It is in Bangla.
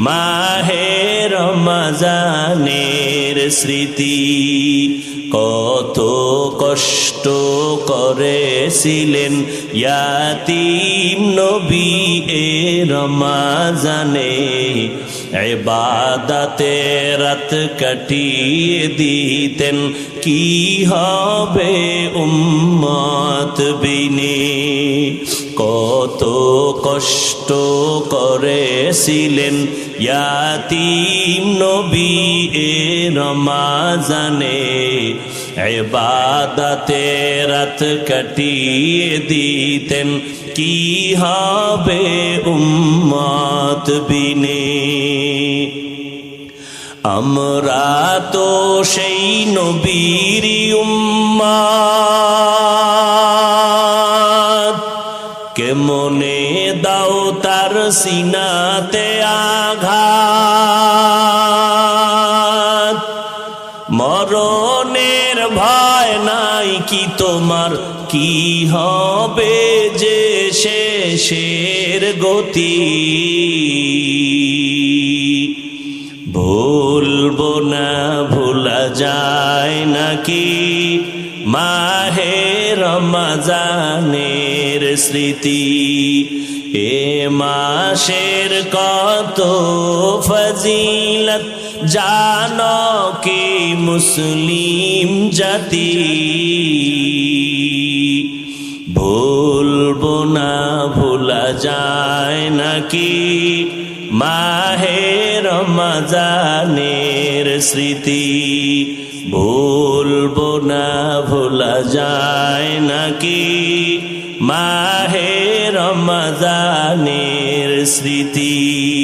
মাহে রমজানের স্মৃতি, কত কষ্ট করেছিলেন ইয়াতিম নবী এ রমাজানে। এবাদাতে রাত কাটিয়ে দিতেন, কি হবে উম্মত বিনে? কত কষ্ট করেছিলেন ইয়াতিম নবী এ রমাজানে। এবাদাতে রাত কাটিয়ে দিতেন, কি হবে উম্মত বিনে? আমরা তো সেই নবীর উম্মাদ সিনাতে আঘাত। মরণের ভয় নাই কি তোমার? কি হবে যে শেষের গতি? ভুলবো না, ভোলা যায় নাকি? মাহে রমজানের স্মৃতি। এ মাসের কত ফজিলত? জানো কি মুসলিম জাতি? ভোলা যায় নাকি? মাহে রমজানের স্মৃতি ভুলবো না ভোলা যায় নাকি? মাহে রমজানের স্মৃতি